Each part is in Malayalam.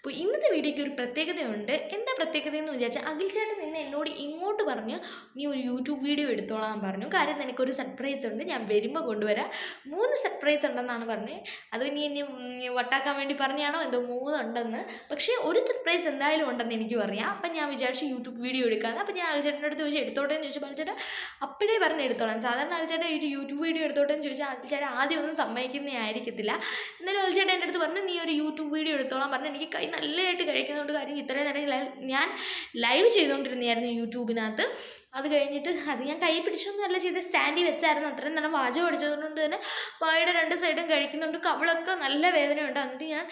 അപ്പോൾ ഇന്നത്തെ വീഡിയോയ്ക്ക് ഒരു പ്രത്യേകതയുണ്ട്. എന്താ പ്രത്യേകത എന്ന് വിചാരിച്ചാൽ അഖിൽ ചേട്ടൻ നിന്ന് എന്നോട് ഇങ്ങോട്ട് പറഞ്ഞ് നീ ഒരു യൂട്യൂബ് വീഡിയോ എടുത്തോളാൻ പറഞ്ഞു. കാര്യം നിനക്കൊരു സർപ്രൈസ് ഉണ്ട്. ഞാൻ വരുമ്പോൾ കൊണ്ടുവരാം. മൂന്ന് സർപ്രൈസ് ഉണ്ടെന്നാണ് പറഞ്ഞത് അത് ഇനി ഉം, വട്ടാക്കാൻ വേണ്ടി പറഞ്ഞാണോ? എന്തോ മൂന്നുണ്ടെന്ന്. പക്ഷേ ഒരു സർപ്രൈസ് എന്തായാലും ഉണ്ടെന്ന് എനിക്കും അറിയാം. അപ്പം ഞാൻ വിചാരിച്ചു യൂട്യൂബ് വീഡിയോ എടുക്കാമെന്ന് അപ്പം ഞാൻ അൽചേട്ടന്റെ അടുത്ത് ചോദിച്ചു എടുത്തോട്ടെ? എന്ന് ചോദിച്ചു അൽച്ചേട്ടൻ അപ്പോഴേ പറഞ്ഞ് എടുത്തോളാം. സാധാരണ അൽച്ചേട്ടൻ ഒരു യൂട്യൂബ് വീഡിയോ എടുത്തോട്ടെ എന്ന് ചോദിച്ചാൽ അൽച്ചേട്ടൻ ആദ്യം ഒന്നും സമ്മതിക്കുന്നേ ആയിരിക്കത്തില്ല. എന്നാലും അൽച്ചേട്ടൻ എന്റെ അടുത്ത് പറഞ്ഞു നീ ഒരു യൂട്യൂബ് വീഡിയോ എടുത്തോളാം പറഞ്ഞു എനിക്ക് നല്ലതായിട്ട് കഴിക്കുന്നതുകൊണ്ട് കാര്യം ഇത്രയും നേരം ഞാൻ ലൈവ് ചെയ്തുകൊണ്ടിരുന്നതായിരുന്നു യൂട്യൂബിനകത്ത്. അത് കഴിഞ്ഞിട്ട് അത് ഞാൻ കൈ പിടിച്ചൊന്നുമല്ല ചെയ്ത് സ്റ്റാൻഡിൽ വെച്ചായിരുന്നു. അത്രയും നേരം വാചകം അടിച്ചതുകൊണ്ട് തന്നെ വായുടെ രണ്ട് സൈഡും കഴിക്കുന്നുണ്ട്. കവിളൊക്കെ നല്ല വേദനയുണ്ട്. എന്നിട്ട് ഞാൻ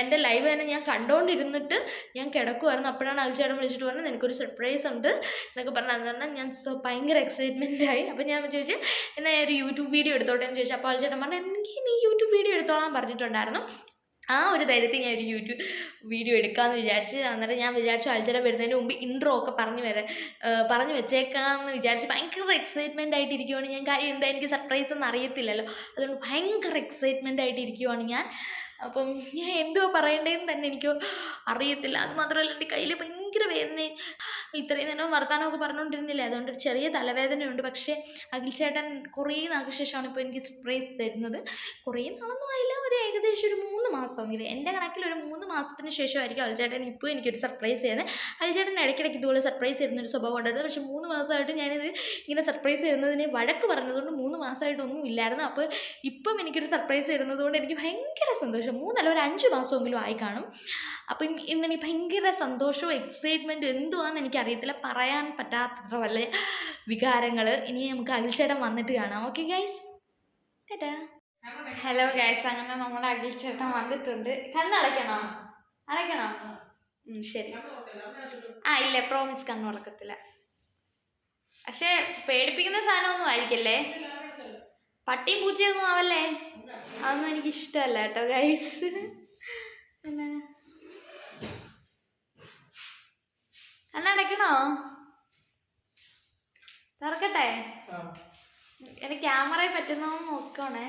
എന്റെ ലൈവ് തന്നെ ഞാൻ കണ്ടുകൊണ്ടിരുന്നിട്ട് ഞാൻ കിടക്കുമായിരുന്നു അപ്പോഴാണ് അവിചാരം വിളിച്ചിട്ട് പറഞ്ഞത് എനിക്കൊരു സർപ്രൈസ് ഉണ്ട് എന്നൊക്കെ പറഞ്ഞു അത് പറഞ്ഞാൽ ഞാൻ സോ ഭയങ്കര എക്സൈറ്റ്മെന്റായി അപ്പോൾ ഞാൻ ചോദിച്ചു എന്നാൽ ഒരു യൂട്യൂബ് വീഡിയോ എടുത്തോട്ടെ? എന്ന് ചോദിച്ചു. അപ്പോൾ അവിചാരം പറഞ്ഞു എനിക്ക് നീ യൂട്യൂബ് വീഡിയോ എടുത്തോളാൻ പറഞ്ഞിട്ടുണ്ടായിരുന്നു. ആ ഒരു ധൈര്യത്തിൽ ഞാൻ ഒരു യൂട്യൂബ് വീഡിയോ എടുക്കാമെന്ന് വിചാരിച്ച് അന്നേരം ഞാൻ വിചാരിച്ചു അൽച്ചേട്ട വരുന്നതിന് മുമ്പ് ഇൻട്രോ ഒക്കെ പറഞ്ഞു വരെ പറഞ്ഞു വെച്ചേക്കാമെന്ന് വിചാരിച്ച് ഭയങ്കര എക്സൈറ്റ്മെന്റ് ആയിട്ടിരിക്കുവാണ് ഞാൻ. കാര്യം എന്താ എനിക്ക് സർപ്രൈസ് എന്ന് അറിയത്തില്ലല്ലോ. അതുകൊണ്ട് ഭയങ്കര എക്സൈറ്റ്മെന്റ് ആയിട്ടിരിക്കുവാണ് ഞാൻ. അപ്പം ഞാൻ എന്തോ പറയേണ്ടതെന്ന് തന്നെ എനിക്ക് അറിയത്തില്ല. അത് മാത്രമല്ല എന്റെ കയ്യിൽ ഭയങ്കര വേദന ഇത്രയും നേരം വർത്തമാനമൊക്കെ പറഞ്ഞുകൊണ്ടിരുന്നില്ല. അതുകൊണ്ട് ഒരു ചെറിയ തലവേദനയുണ്ട്. പക്ഷേ അഖിൽ ചേട്ടൻ കുറേ നാൾക്ക് ശേഷമാണ് ഇപ്പോൾ എനിക്ക് സർപ്രൈസ് തരുന്നത്. കുറേ നാളൊന്നും ആയില്ല. ഏകദേശം ഒരു മൂന്ന് മാസമെങ്കിലും എന്റെ കണക്കിൽ ഒരു മൂന്ന് മാസത്തിന് ശേഷമായിരിക്കും അൽചേട്ടൻ ചേട്ടൻ ഇപ്പോൾ എനിക്കൊരു സർപ്രൈസ് ചെയ്യുന്നത്. അൽചേട്ടൻ ചേട്ടൻ ഇടയ്ക്കിടയ്ക്ക് ഇതുപോലെ സർപ്രൈസ് തരുന്നൊരു സ്വഭാവം ഉണ്ടായിരുന്നു. പക്ഷേ മൂന്ന് മാസമായിട്ട് ഞാനിത് ഇങ്ങനെ സർപ്രൈസ് തരുന്നതിന് വഴക്ക് പറഞ്ഞതുകൊണ്ട് മൂന്ന് മാസമായിട്ടൊന്നും ഇല്ലായിരുന്നു. അപ്പോൾ ഇപ്പം എനിക്കൊരു സർപ്രൈസ് തരുന്നതുകൊണ്ട് എനിക്ക് ഭയങ്കര സന്തോഷം. മൂന്നല്ല ഒരു അഞ്ച് മാസമെങ്കിലും ആയി കാണും. അപ്പം ഇന്ന് എനിക്ക് ഭയങ്കര സന്തോഷവും എക്സൈറ്റ്മെന്റും എന്തുവാന്ന് എനിക്കറിയത്തില്ല. പറയാൻ പറ്റാത്തത്ര വല്ല വികാരങ്ങൾ ഇനി നമുക്ക് അഖിൽച്ചേട്ടൻ വന്നിട്ട് കാണാം. ഓക്കെ ഗൈസ് ചേട്ടാ ഹലോ ഗൈസ് അങ്ങനെ നമ്മളെ അഖിൽ ചേട്ടൻ വന്നിട്ടുണ്ട്. കണ്ണടയ്ക്കണോ അടയ്ക്കണോ? ശരി. ആ ഇല്ല പ്രോമിസ് കണ്ണു അടക്കത്തില്ല പക്ഷേ പേടിപ്പിക്കുന്ന സാധനമൊന്നും ആയിരിക്കല്ലേ? പട്ടിയും പൂച്ചയൊന്നും ആവല്ലേ? അതൊന്നും എനിക്ക് ഇഷ്ടമല്ല കേട്ടോ ഗൈസ് കണ്ണടയ്ക്കണോ തുറക്കട്ടെ? എന്റെ ക്യാമറയിൽ പറ്റുന്നോ നോക്കണേ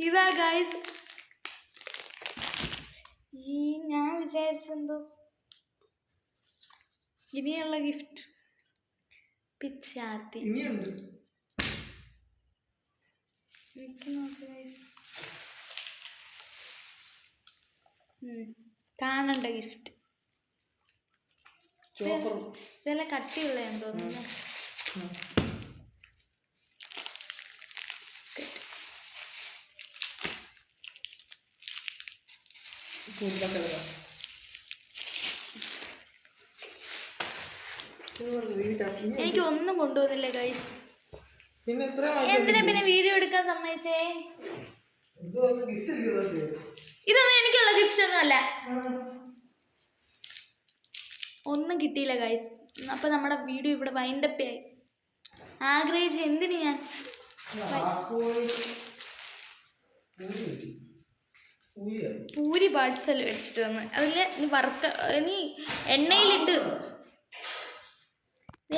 ഇതാ ഗായ്സ് ഈ ഞാൻ വിചാരിച്ചെന്തോ ഇനിയുള്ള ഗിഫ്റ്റ് പിച്ചാത്തി ഇനിയുണ്ട് കാണണ്ട ഗിഫ്റ്റ് ഇതെല്ലാം കട്ടിയുള്ള തോന്നുന്നു. എനിക്ക് ഒന്നും കൊണ്ടുവന്നില്ല ഗൈസ് പിന്നെ എന്തിനാ പിന്നെ വീഡിയോ എടുക്കാൻ സമ്മതിച്ചേ? ഇതൊന്നും എനിക്കുള്ള ഗിഫ്റ്റ് ഒന്നും അല്ല. ഒന്നും കിട്ടിയില്ല ഗൈസ് അപ്പൊ നമ്മുടെ വീഡിയോ ഇവിടെ വൈൻഡപ്പ് ആയി. ആഗ്രഹിച്ച എന്തിന് ഞാൻ? പൂരി പാഴ്സൽ മേടിച്ചിട്ട് വന്ന്. അതിൽ ഇനി വറുക്ക ഇനി എണ്ണയിലിട്ട്.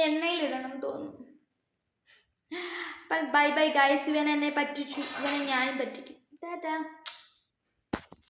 എണ്ണയിലിടണം തോന്നുന്നു. ബൈ ബൈ ഗൈസ് ഇവൻ എന്നെ പറ്റിച്ചു. ഇവനെ ഞാനും പറ്റിക്കും. ടാറ്റാ